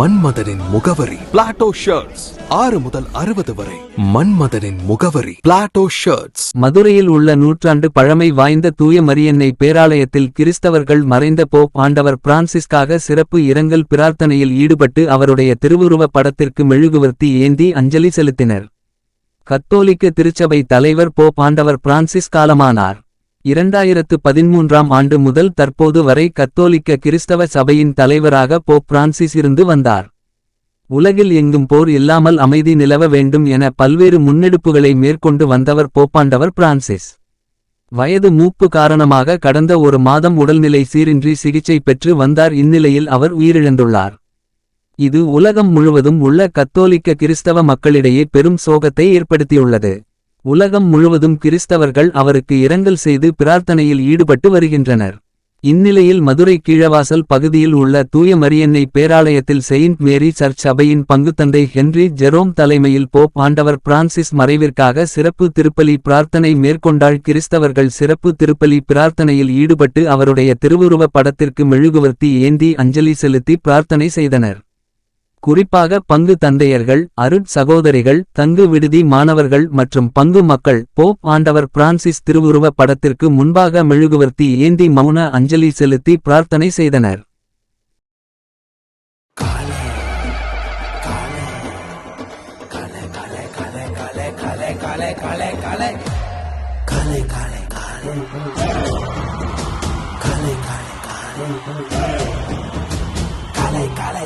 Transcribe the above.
மன்மதனின் முகவரி. Plato shirts ஆறு முதல் அறுபது வரை. மன்மதனின் முகவரி. பிளாட்டோ ஷர்ட்ஸ் மதுரையில் உள்ள நூற்றாண்டு பழமை வாய்ந்த தூய மரியன்னை பேராலயத்தில் கிறிஸ்தவர்கள் மறைந்த போப் ஆண்டவர் பிரான்சிஸ்காக சிறப்பு இரங்கல் பிரார்த்தனையில் ஈடுபட்டு அவருடைய திருவுருவ படத்திற்கு மெழுகுவர்த்தி ஏந்தி அஞ்சலி செலுத்தினர். கத்தோலிக்க திருச்சபை தலைவர் போப் ஆண்டவர் பிரான்சிஸ் காலமானார். இரண்டாயிரத்து பதிமூன்றாம் ஆண்டு முதல் தற்போது வரை கத்தோலிக்க கிறிஸ்தவ சபையின் தலைவராக போப் பிரான்சிஸ் இருந்து வந்தார். உலகில் எங்கும் போர் இல்லாமல் அமைதி நிலவ வேண்டும் என பல்வேறு முன்னெடுப்புகளை மேற்கொண்டு வந்தவர் போப்பாண்டவர் பிரான்சிஸ். வயது மூப்பு காரணமாக கடந்த ஒரு மாதம் உடல்நிலை சீரின்றி சிகிச்சை பெற்று வந்தார். இந்நிலையில் அவர் உயிரிழந்துள்ளார். இது உலகம் முழுவதும் உள்ள கத்தோலிக்க கிறிஸ்தவ மக்களிடையே பெரும் சோகத்தை ஏற்படுத்தியுள்ளது. உலகம் முழுவதும் கிறிஸ்தவர்கள் அவருக்கு இரங்கல் செய்து பிரார்த்தனையில் ஈடுபட்டு வருகின்றனர். இந்நிலையில் மதுரை கீழவாசல் பகுதியில் உள்ள தூய மரியன்னை பேராலயத்தில் செயின்ட் மேரி சர்ச் சபையின் பங்குத்தந்தை ஹென்றி ஜெரோம் தலைமையில் போப் ஆண்டவர் பிரான்சிஸ் மறைவிற்காக சிறப்பு திருப்பலி பிரார்த்தனை மேற்கொண்டாள் கிறிஸ்தவர்கள் சிறப்பு திருப்பலி பிரார்த்தனையில் ஈடுபட்டு அவருடைய திருவுருவப் படத்திற்கு மெழுகுவர்த்தி ஏந்தி அஞ்சலி செலுத்தி பிரார்த்தனை செய்தனர். குறிப்பாக பங்கு தந்தையர்கள் அருட் சகோதரிகள் தங்கு விடுதி மாணவர்கள் மற்றும் பங்கு மக்கள் போப் ஆண்டவர் பிரான்சிஸ் திருவுருவ படத்திற்கு முன்பாக மெழுகுவர்த்தி ஏந்தி மௌன அஞ்சலி செலுத்தி பிரார்த்தனை செய்தனர்.